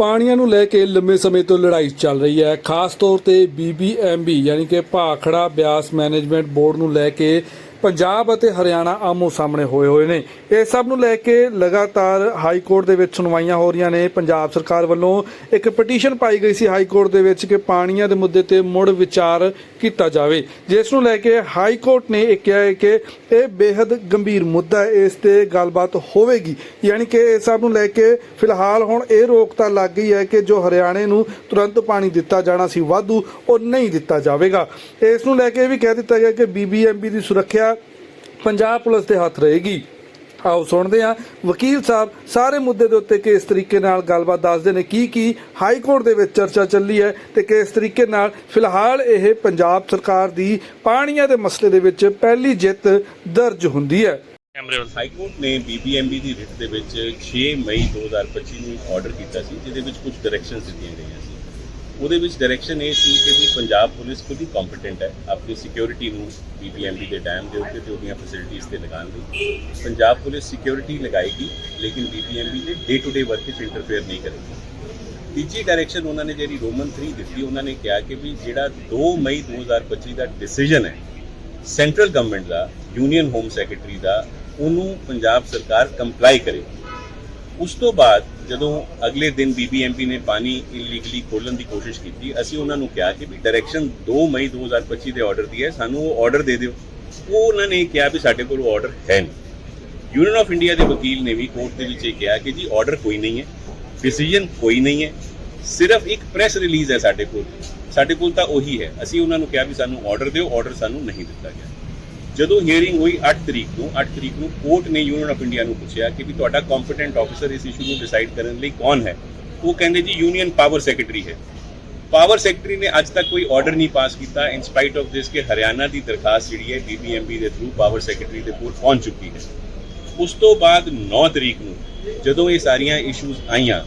ਪਾਣੀਆਂ ਨੂੰ ਲੈ ਕੇ ਲੰਮੇ ਸਮੇਂ ਤੋਂ ਲੜਾਈ ਚੱਲ ਰਹੀ ਹੈ। ਖਾਸ ਤੌਰ ਤੇ ਬੀਬੀਐਮਬੀ ਯਾਨੀ ਕਿ ਭਾਖੜਾ ਬਿਆਸ ਮੈਨੇਜਮੈਂਟ ਬੋਰਡ ਨੂੰ ਲੈ ਕੇ ਪੰਜਾਬ ਅਤੇ ਹਰਿਆਣਾ ਆਮੋ ਸਾਹਮਣੇ ਹੋਏ ਹੋਏ ਨੇ। ਇਹ ਸਭ ਨੂੰ ਲੈ ਕੇ ਲਗਾਤਾਰ ਹਾਈ ਕੋਰਟ ਦੇ ਵਿੱਚ ਸੁਣਵਾਈਆਂ ਹੋ ਰਹੀਆਂ ਨੇ। ਪੰਜਾਬ ਸਰਕਾਰ ਵੱਲੋਂ ਇੱਕ ਪਟੀਸ਼ਨ ਪਾਈ ਗਈ ਸੀ ਹਾਈ ਕੋਰਟ ਦੇ ਵਿੱਚ ਕਿ ਪਾਣੀਆਂ ਦੇ ਮੁੱਦੇ ਤੇ ਮੁੜ ਵਿਚਾਰ ਕੀਤਾ ਜਾਵੇ। ਜਿਸ ਨੂੰ ਲੈ ਕੇ ਹਾਈ ਕੋਰਟ ਨੇ ਇਹ ਕਿਹਾ ਹੈ ਕਿ ਇਹ ਬੇहद ਗੰਭੀਰ ਮੁੱਦਾ ਹੈ। ਇਸ ਤੇ ਗੱਲਬਾਤ ਹੋਵੇਗੀ। ਯਾਨੀ ਕਿ ਇਹ ਸਭ ਨੂੰ ਲੈ ਕੇ ਫਿਲਹਾਲ ਹੁਣ ਇਹ ਰੋਕ ਤਾਂ ਲੱਗ ਗਈ ਹੈ ਕਿ ਜੋ ਹਰਿਆਣੇ ਨੂੰ ਤੁਰੰਤ ਪਾਣੀ ਦਿੱਤਾ ਜਾਣਾ ਸੀ ਵਾਧੂ, ਉਹ ਨਹੀਂ ਦਿੱਤਾ ਜਾਵੇਗਾ। ਇਸ ਨੂੰ ਲੈ ਕੇ ਇਹ ਵੀ ਕਹਿ ਦਿੱਤਾ ਗਿਆ ਕਿ ਬੀਬੀਐਮਬੀ ਦੀ ਸੁਰੱਖਿਆ ਪੰਜਾਬ ਪੁਲਿਸ ਦੇ ਹੱਥ ਰਹੇਗੀ। ਆਓ ਸੁਣਦੇ ਹਾਂ। ਵਕੀਲ ਸਾਹਿਬ ਸਾਰੇ ਮੁੱਦੇ ਦੇ ਉੱਤੇ ਕਿਸ ਤਰੀਕੇ ਨਾਲ ਗੱਲਬਾਤ ਦੱਸਦੇ ਨੇ ਕੀ ਕੀ ਹਾਈ ਕੋਰਟ ਦੇ ਵਿੱਚ ਚਰਚਾ ਚੱਲੀ ਹੈ ਤੇ ਕਿਸ ਤਰੀਕੇ ਨਾਲ ਫਿਲਹਾਲ ਇਹ ਪੰਜਾਬ ਸਰਕਾਰ ਦੀ ਪਾਣੀਆਂ ਦੇ ਮਸਲੇ ਦੇ ਵਿੱਚ ਪਹਿਲੀ ਜਿੱਤ ਦਰਜ ਹੁੰਦੀ ਹੈ। ਹਾਈ ਕੋਰਟ ਨੇ ਬੀਬੀਐਮਬੀ ਦੀ ਰਿਟ ਦੇ ਵਿੱਚ 6 ਮਈ 2025 ਨੂੰ ਆਰਡਰ ਕੀਤਾ ਸੀ ਜਿਹਦੇ ਵਿੱਚ ਕੁਝ ਡਾਇਰੈਕਸ਼ਨਸ ਦਿੱਤੀਆਂ ਗਈਆਂ ਸੀ। ਉਹਦੇ ਵਿੱਚ ਡਾਇਰੈਕਸ਼ਨ ਇਹ ਸੀ ਕਿ ਵੀ ਪੰਜਾਬ ਪੁਲਿਸ ਖੁਦ ਹੀ ਕੰਪੀਟੈਂਟ ਹੈ। ਆਪਣੀ ਸਿਕਿਉਰਿਟੀ ਨੂੰ ਬੀਬੀਐਮਬੀ ਦੇ ਡੈਮ ਦੇ ਉੱਤੇ ਤੇ ਉਹਦੀਆਂ ਫੈਸਿਲਿਟੀਆਂ ਤੇ ਲਗਾਉਣ ਲਈ। ਪੰਜਾਬ ਪੁਲਿਸ ਸਿਕਿਉਰਿਟੀ ਲਗਾਏਗੀ, ਲੇਕਿਨ ਬੀਬੀਐਮਬੀ ਦੇ ਡੇ ਟੂ ਡੇ ਵਰਕ ਵਿੱਚ ਇੰਟਰਫੇਅਰ ਨਹੀਂ ਕਰੇਗੀ। ਤੀਜੀ ਡਾਇਰੈਕਸ਼ਨ ਉਹਨਾਂ ਨੇ ਜਿਹੜੀ ਰੋਮਨ 3 ਦਿੱਤੀ, ਉਹਨਾਂ ਨੇ ਕਿਹਾ ਕਿ ਵੀ ਜਿਹੜਾ 2 ਮਈ 2025 ਦਾ ਡਿਸੀਜਨ ਹੈ ਸੈਂਟਰਲ ਗਵਰਨਮੈਂਟ ਦਾ ਯੂਨੀਅਨ ਹੋਮ ਸੈਕਟਰੀ ਦਾ, ਉਹਨੂੰ ਪੰਜਾਬ ਸਰਕਾਰ ਕੰਪਲਾਈ ਕਰੇਗੀ ਉਸ ਤੋਂ ਬਾਅਦ ਜਦੋਂ ਅਗਲੇ ਦਿਨ ਬੀਬੀਐਮਪੀ ਨੇ ਪਾਣੀ ਇਲੀਗਲੀ ਖੋਲਣ ਦੀ ਕੋਸ਼ਿਸ਼ ਕੀਤੀ, ਅਸੀਂ ਉਹਨਾਂ ਨੂੰ ਕਿਹਾ ਕਿ ਵੀ ਡਾਇਰੈਕਸ਼ਨ 2 ਮਈ 2025 ਦੇ ਆਰਡਰ ਦੀ ਹੈ, ਸਾਨੂੰ ਉਹ ਆਰਡਰ ਦੇ ਦਿਓ। ਉਹ ਉਹਨਾਂ ਨੇ ਕਿਹਾ ਵੀ ਸਾਡੇ ਕੋਲ ਉਹ ਆਰਡਰ ਹੈ ਨਹੀਂ। ਯੂਨੀਅਨ ਆਫ ਇੰਡੀਆ ਦੇ ਵਕੀਲ ਨੇ ਵੀ ਕੋਰਟ ਦੇ ਵਿੱਚ ਇਹ ਕਿਹਾ ਕਿ ਜੀ ਆਰਡਰ ਕੋਈ ਨਹੀਂ ਹੈ ਡਿਸੀਜਨ ਕੋਈ ਨਹੀਂ ਹੈ, ਸਿਰਫ ਇੱਕ ਪ੍ਰੈਸ ਰਿਲੀਜ਼ ਹੈ ਸਾਡੇ ਕੋਲ। ਸਾਡੇ ਕੋਲ ਤਾਂ ਉਹੀ ਹੈ। ਅਸੀਂ ਉਹਨਾਂ ਨੂੰ ਕਿਹਾ ਵੀ ਸਾਨੂੰ ਆਰਡਰ ਦਿਓ ਆਰਡਰ ਸਾਨੂੰ ਨਹੀਂ ਦਿੱਤਾ ਗਿਆ। ਜਦੋਂ ਹੀਅਰਿੰਗ ਹੋਈ 8 ਤਰੀਕ ਨੂੰ 8 ਤਰੀਕ ਨੂੰ ਕੋਰਟ ਨੇ ਯੂਨੀਅਨ ਆਫ ਇੰਡੀਆ ਨੂੰ ਪੁੱਛਿਆ ਕਿ ਵੀ ਤੁਹਾਡਾ ਕੰਪੀਟੈਂਟ ਆਫੀਸਰ ਇਸ ਇਸ਼ੂ ਨੂੰ ਡਿਸਾਈਡ ਕਰਨ ਲਈ ਕੌਣ ਹੈ? ਉਹ ਕਹਿੰਦੇ ਜੀ ਯੂਨੀਅਨ ਪਾਵਰ ਸੈਕਟਰੀ ਹੈ। ਪਾਵਰ ਸੈਕਟਰੀ ਨੇ ਅੱਜ ਤੱਕ ਕੋਈ ਆਰਡਰ ਨਹੀਂ ਪਾਸ ਕੀਤਾ ਇਨ ਸਪਾਈਟ ਆਫ ਦਿਸ ਕਿ ਹਰਿਆਣਾ ਦੀ ਦਰਖਾਸਤ ਜਿਹੜੀ ਹੈ ਬੀਬੀਐਮਬੀ ਦੇ ਥਰੂ ਪਾਵਰ ਸੈਕਟਰੀ ਦੇ ਕੋਲ ਪਹੁੰਚ ਚੁੱਕੀ ਹੈ। ਉਸ ਤੋਂ ਬਾਅਦ 9 ਤਰੀਕ ਨੂੰ ਜਦੋਂ ਇਹ ਸਾਰੀਆਂ ਇਸ਼ੂਜ਼ ਆਈਆਂ,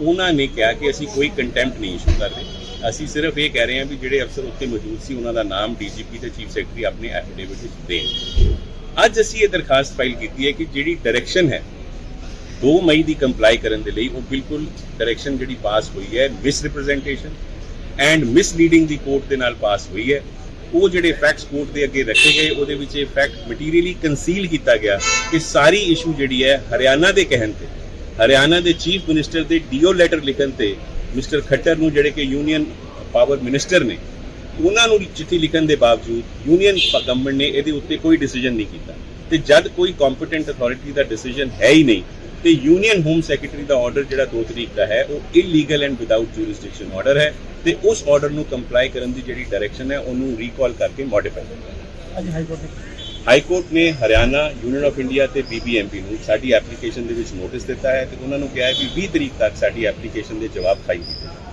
ਉਹਨਾਂ ਨੇ ਕਿਹਾ ਕਿ ਅਸੀਂ ਕੋਈ ਕੰਟੈਂਪਟ ਨਹੀਂ ਇਸ਼ੂ ਕਰ ਰਹੇ। ਅਸੀਂ ਸਿਰਫ ਇਹ ਕਹਿ ਰਹੇ ਹਾਂ ਵੀ ਜਿਹੜੇ ਅਫਸਰ ਉੱਥੇ ਮੌਜੂਦ ਸੀ, ਉਹਨਾਂ ਦਾ ਨਾਮ ਡੀਜੀਪੀ ਤੇ ਚੀਫ ਸੈਕਟਰੀ ਆਪਣੇ ਐਫੀਡੇਵਿਟ ਵਿੱਚ ਦੇਣ। ਅੱਜ ਅਸੀਂ ਇਹ ਦਰਖਾਸਤ ਫਾਈਲ ਕੀਤੀ ਹੈ ਕਿ ਜਿਹੜੀ ਡਾਇਰੈਕਸ਼ਨ ਹੈ 2 ਮਈ ਦੀ ਕੰਪਲਾਈ ਕਰਨ ਦੇ ਲਈ ਉਹ ਬਿਲਕੁਲ ਡਾਇਰੈਕਸ਼ਨ ਜਿਹੜੀ ਪਾਸ ਹੋਈ ਹੈ ਮਿਸ ਰਿਪਰੈਜ਼ੈਂਟੇਸ਼ਨ ਐਂਡ ਮਿਸਲੀਡਿੰਗ ਦੀ ਕੋਰਟ ਦੇ ਨਾਲ ਪਾਸ ਹੋਈ ਹੈ। ਉਹ ਜਿਹੜੇ ਫੈਕਟਸ ਕੋਰਟ ਦੇ ਅੱਗੇ ਰੱਖੇ ਗਏ, ਉਹਦੇ ਵਿੱਚ ਇਹ ਫੈਕਟ ਮਟੀਰੀਅਲੀ ਕੰਸੀਲ ਕੀਤਾ ਗਿਆ ਕਿ ਸਾਰੀ ਇਸ਼ੂ ਜਿਹੜੀ ਹੈ ਹਰਿਆਣਾ ਦੇ ਕਹਿਣ ਤੇ, ਹਰਿਆਣਾ ਦੇ ਚੀਫ ਮਿਨਿਸਟਰ ਦੇ ਡੀਓ ਲੈਟਰ ਲਿਖਣ ਤੇ ਮਿਸਟਰ ਖੱਟਰ ਨੂੰ ਜਿਹੜੇ ਕਿ ਯੂਨੀਅਨ ਪਾਵਰ ਮਿਨਿਸਟਰ ਨੇ, ਉਹਨਾਂ ਨੂੰ ਚਿੱਠੀ ਲਿਖਣ ਦੇ ਬਾਵਜੂਦ ਯੂਨੀਅਨ ਗਵਰਨਮੈਂਟ ਨੇ ਇਹਦੇ ਉੱਤੇ ਕੋਈ ਡਿਸੀਜਨ ਨਹੀਂ ਕੀਤਾ। ਤੇ ਜਦ ਕੋਈ ਕੰਪੀਟੈਂਟ ਅਥਾਰਟੀ ਦਾ ਡਿਸੀਜਨ ਹੈ ਹੀ ਨਹੀਂ, ਤੇ ਯੂਨੀਅਨ ਹੋਮ ਸੈਕਟਰੀ ਦਾ ਆਰਡਰ ਜਿਹੜਾ 2 ਤਰੀਕ ਦਾ ਹੈ, ਉਹ illegal and without jurisdiction order ਹੈ, ਤੇ ਉਸ ਆਰਡਰ ਨੂੰ ਕੰਪਲਾਈ ਕਰਨ ਦੀ ਜਿਹੜੀ ਡਾਇਰੈਕਸ਼ਨ ਹੈ, ਉਹਨੂੰ ਰੀਕਾਲ ਕਰਕੇ ਮੋਡੀਫਾਈ ਕਰਨਾ ਅੱਜ ਹਾਈ ਕੋਰਟ ਹਾਈ ਕੋਰਟ ਨੇ ਹਰਿਆਣਾ ਯੂਨੀਅਨ ਆਫ ਇੰਡੀਆ ਤੇ ਬੀਬੀਐਮਪੀ ਨੂੰ ਸਾਡੀ ਐਪਲੀਕੇਸ਼ਨ ਦੇ ਵਿੱਚ ਨੋਟਿਸ ਦਿੱਤਾ ਹੈ ਤੇ ਉਹਨਾਂ ਨੂੰ ਕਿਹਾ ਹੈ ਕਿ 20 ਤਰੀਕ ਤੱਕ ਸਾਡੀ ਐਪਲੀਕੇਸ਼ਨ ਦੇ ਜਵਾਬ ਫਾਈਲ ਕੀਤੇ ਜਾਣ।